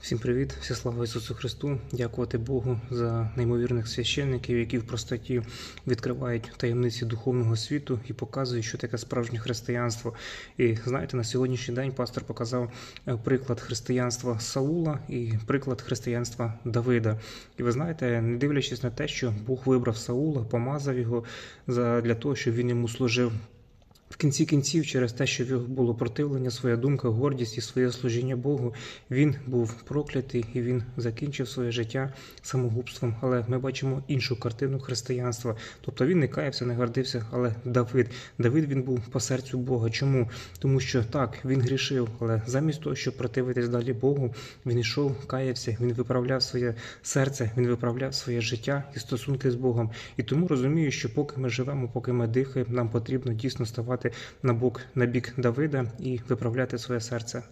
Всім привіт, всі слава Ісусу Христу. Дякувати Богу за неймовірних священників, які в простоті відкривають таємниці духовного світу і показують, що таке справжнє християнство. І знаєте, на сьогоднішній день пастор показав е, приклад християнства Саула і приклад християнства Давида. І ви знаєте, не дивлячись на те, що Бог вибрав Саула, помазав його для того, щоб він йому служив. Кінці кінців, через те, що в його було противлення, своя думка, гордість і своє служіння Богу, він був проклятий і він закінчив своє життя самогубством. Але ми бачимо іншу картину християнства. Тобто він не каявся, не гордився, але Давид. Давид він був по серцю Бога. Чому? Тому що так, він грішив, але замість того, щоб противитись далі Богу, він йшов, каявся, він виправляв своє серце, він виправляв своє життя і стосунки з Богом. І тому розумію, що поки ми живемо, поки ми дихаємо, нам потрібно дійсно ставати на бік, на бік Давида і виправляти своє серце.